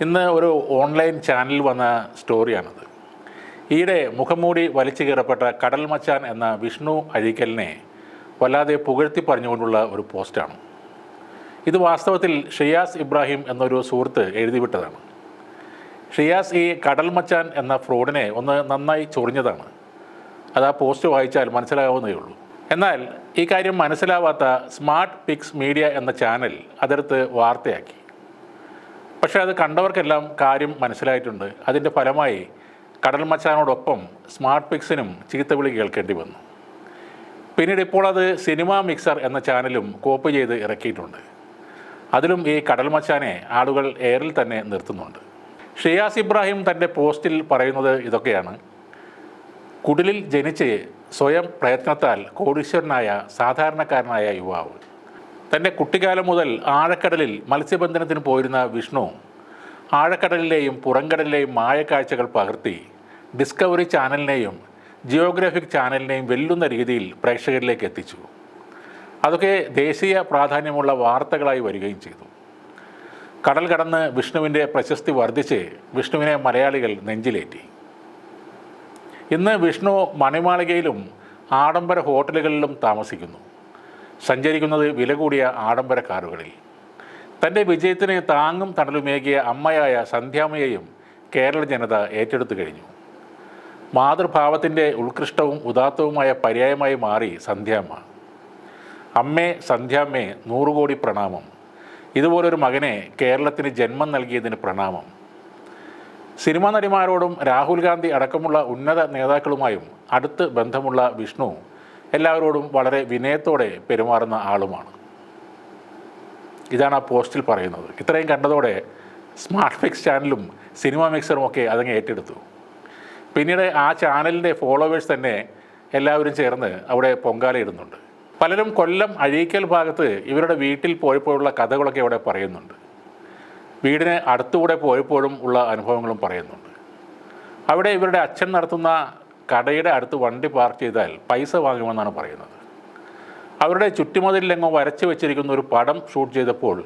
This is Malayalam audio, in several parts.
ഇന്ന് ഒരു ഓൺലൈൻ ചാനലിൽ വന്ന സ്റ്റോറിയാണത്. ഈയിടെ മുഖംമൂടി വലിച്ചു കീറപ്പെട്ട കടൽ മച്ചാൻ എന്ന വിഷ്ണു അഴീക്കലിനെ വല്ലാതെ പുകഴ്ത്തി പറഞ്ഞുകൊണ്ടുള്ള ഒരു പോസ്റ്റാണ്. ഇത് വാസ്തവത്തിൽ ഷിയാസ് ഇബ്രാഹിം എന്നൊരു സുഹൃത്ത് എഴുതിവിട്ടതാണ്. ഷിയാസ് ഈ കടൽ മച്ചാൻ എന്ന ഫ്രോഡിനെ ഒന്ന് നന്നായി ചൊറിഞ്ഞതാണ്. അത് ആ പോസ്റ്റ് വായിച്ചാൽ മനസ്സിലാവുന്നതേ ഉള്ളൂ. എന്നാൽ ഈ കാര്യം മനസ്സിലാവാത്ത സ്മാർട്ട് പിക്സ് മീഡിയ എന്ന ചാനൽ അതെടുത്ത് വാർത്തയാക്കി. പക്ഷേ അത് കണ്ടവർക്കെല്ലാം കാര്യം മനസ്സിലായിട്ടുണ്ട്. അതിന്റെ ഫലമായി കടൽ മച്ചാനോടൊപ്പം സ്മാർട്ട് പിക്സിനും ചീത്തവിളി കേൾക്കേണ്ടി വന്നു. പിന്നീട് ഇപ്പോൾ അത് സിനിമ മിക്സർ എന്ന ചാനലും കോപ്പ് ചെയ്ത് ഇറക്കിയിട്ടുണ്ട്. അതിലും ഈ കടൽ മച്ചാനെ ആളുകൾ എയറിൽ തന്നെ നിർത്തുന്നുണ്ട്. ഷിയാസ് ഇബ്രാഹിം തന്റെ പോസ്റ്റിൽ പറയുന്നത് ഇതൊക്കെയാണ്. കുടിലിൽ ജനിച്ച് സ്വയം പ്രയത്നത്താൽ കോടീശ്വരനായ സാധാരണക്കാരനായ യുവാവ്. തന്റെ കുട്ടിക്കാലം മുതൽ ആഴക്കടലിൽ മത്സ്യബന്ധനത്തിന് പോയിരുന്ന വിഷ്ണു ആഴക്കടലിലെയും പുറംകടലിലെയും മായക്കാഴ്ചകൾ പകർത്തി ഡിസ്കവറി ചാനലിനെയും ജിയോഗ്രാഫിക് ചാനലിനെയും വെല്ലുന്ന രീതിയിൽ പ്രേക്ഷകരിലേക്ക് എത്തിച്ചു. അതൊക്കെ ദേശീയ പ്രാധാന്യമുള്ള വാർത്തകളായി വരികയും ചെയ്തു. കടൽ കടന്ന് വിഷ്ണുവിന്റെ പ്രശസ്തി വർദ്ധിച്ച് വിഷ്ണുവിനെ മലയാളികൾ നെഞ്ചിലേറ്റി. ഇന്ന് വിഷ്ണു മണിമാളികയിലും ആഡംബര ഹോട്ടലുകളിലും താമസിക്കുന്നു. സഞ്ചരിക്കുന്നത് വില കൂടിയ ആഡംബര കാറുകളിൽ. തന്റെ വിജയത്തിന് താങ്ങും തണലുമേകിയ അമ്മയായ സന്ധ്യാമ്മയെയും കേരള ജനത ഏറ്റെടുത്തു കഴിഞ്ഞു. മാതൃഭാവത്തിന്റെ ഉത്കൃഷ്ടവും ഉദാത്തവുമായ പര്യായമായി മാറി സന്ധ്യാമ്മ. അമ്മേ സന്ധ്യാമ്മേ നൂറുകോടി പ്രണാമം. ഇതുപോലൊരു മകനെ കേരളത്തിന് ജന്മം നൽകിയതിന് പ്രണാമം. സിനിമാ നടിമാരോടും രാഹുൽ ഗാന്ധി അടക്കമുള്ള ഉന്നത നേതാക്കളുമായും അടുത്ത് ബന്ധമുള്ള വിഷ്ണു എല്ലാവരോടും വളരെ വിനയത്തോടെ പെരുമാറുന്ന ആളുമാണ്. ഇതാണ് ആ പോസ്റ്റിൽ പറയുന്നത്. ഇത്രയും കണ്ടതോടെ സ്മാർട്ട് മിക്സ് ചാനലും സിനിമ മിക്സറും ഒക്കെ അതങ്ങ് ഏറ്റെടുത്തു. പിന്നീട് ആ ചാനലിന്റെ ഫോളോവേഴ്സ് തന്നെ എല്ലാവരും ചേർന്ന് അവിടെ പൊങ്കാലയിടുന്നുണ്ട് പലരും കൊല്ലം അഴീക്കൽ ഭാഗത്ത് ഇവരുടെ വീട്ടിൽ പോയപ്പോഴുള്ള കഥകളൊക്കെ അവിടെ പറയുന്നുണ്ട്. വീടിന് അടുത്തുകൂടെ പോയപ്പോഴും ഉള്ള അനുഭവങ്ങളും പറയുന്നുണ്ട്. അവിടെ ഇവരുടെ അച്ഛൻ നടത്തുന്ന കടയുടെ അടുത്ത് വണ്ടി പാർക്ക് ചെയ്താൽ പൈസ വാങ്ങുമെന്നാണ് പറയുന്നത്. അവരുടെ ചുറ്റുമതിലെങ്ങോ വരച്ചു വെച്ചിരിക്കുന്ന ഒരു പടം ഷൂട്ട് ചെയ്തപ്പോൾ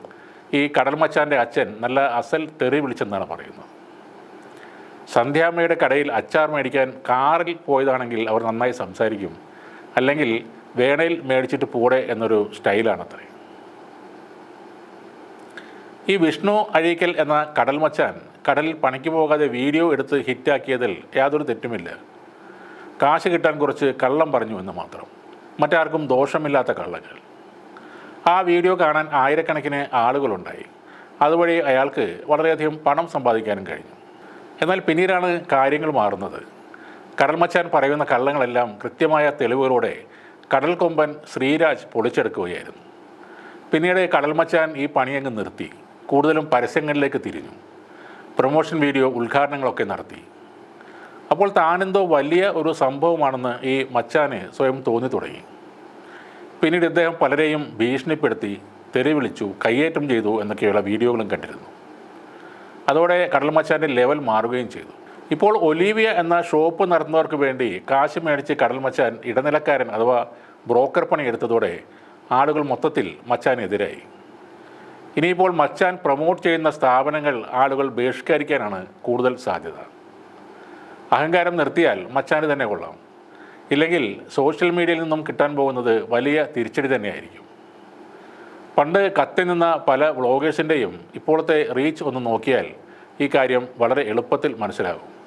ഈ കടൽമച്ചാന്റെ അച്ഛൻ നല്ല അസൽ തെറി വിളിച്ചെന്നാണ് പറയുന്നത്. സന്ധ്യാമ്മയുടെ കടയിൽ അച്ചാർ മേടിക്കാൻ കാറിൽ പോയതാണെങ്കിൽ അവർ നന്നായി സംസാരിക്കും. അല്ലെങ്കിൽ വേണയിൽ മേടിച്ചിട്ട് പോടെ എന്നൊരു സ്റ്റൈലാണത്രേ. ഈ വിഷ്ണു അഴീക്കൽ എന്ന കടൽ മച്ചാൻ കടലിൽ പണിക്ക് പോകാതെ വീഡിയോ എടുത്ത് ഹിറ്റാക്കിയതിൽ യാതൊരു തെറ്റുമില്ല. കാശ് കിട്ടാൻ കുറച്ച് കള്ളം പറഞ്ഞു എന്ന് മാത്രം. മറ്റാർക്കും ദോഷമില്ലാത്ത കള്ളങ്ങൾ. ആ വീഡിയോ കാണാൻ ആയിരക്കണക്കിന് ആളുകളുണ്ടായി. അതുവഴി അയാൾക്ക് വളരെയധികം പണം സമ്പാദിക്കാനും കഴിഞ്ഞു. എന്നാൽ പിന്നീടാണ് കാര്യങ്ങൾ മാറുന്നത്. കടൽമച്ചാൻ പറയുന്ന കള്ളങ്ങളെല്ലാം കൃത്യമായ തെളിവുകളോടെ കടൽ കൊമ്പൻ ശ്രീരാജ് പൊളിച്ചെടുക്കുകയായിരുന്നു. പിന്നീട് കടൽമച്ചാൻ ഈ പണിയങ്ങ് നിർത്തി. കൂടുതലും പരസ്യങ്ങളിലേക്ക് തിരിഞ്ഞു. പ്രൊമോഷൻ വീഡിയോ ഉദ്ഘാടനങ്ങളൊക്കെ നടത്തി. അപ്പോൾ താനെന്തോ വലിയ ഒരു സംഭവമാണെന്ന് ഈ മച്ചാന് സ്വയം തോന്നി തുടങ്ങി. പിന്നീട് ഇദ്ദേഹം പലരെയും ഭീഷണിപ്പെടുത്തി തെറി വിളിച്ചു കയ്യേറ്റം ചെയ്തു എന്നൊക്കെയുള്ള വീഡിയോകളും കണ്ടിരുന്നു. അതോടെ കടൽ മച്ചാന്റെ ലെവൽ മാറുകയും ചെയ്തു. ഇപ്പോൾ ഒലീവിയ എന്ന ഷോപ്പ് നടത്തുന്നവർക്ക് വേണ്ടി കാശ് മേടിച്ച് കടൽ മച്ചാൻ ഇടനിലക്കാരൻ അഥവാ ബ്രോക്കർ പണി എടുത്തതോടെ ആളുകൾ മൊത്തത്തിൽ മച്ചാനെതിരായി ഇനിയിപ്പോൾ മച്ചാൻ പ്രൊമോട്ട് ചെയ്യുന്ന സ്ഥാപനങ്ങൾ ആളുകൾ ബഹിഷ്കരിക്കാനാണ് കൂടുതൽ സാധ്യത. അഹങ്കാരം നിർത്തിയാൽ മച്ചാന് തന്നെ കൊള്ളാം. ഇല്ലെങ്കിൽ സോഷ്യൽ മീഡിയയിൽ നിന്നും കിട്ടാൻ പോകുന്നത് വലിയ തിരിച്ചടി തന്നെയായിരിക്കും. പണ്ട് കത്തി നിന്ന പല വ്ളോഗേഴ്സിന്റെയും ഇപ്പോഴത്തെ റീച്ച് ഒന്ന് നോക്കിയാൽ ഈ കാര്യം വളരെ എളുപ്പത്തിൽ മനസ്സിലാകും.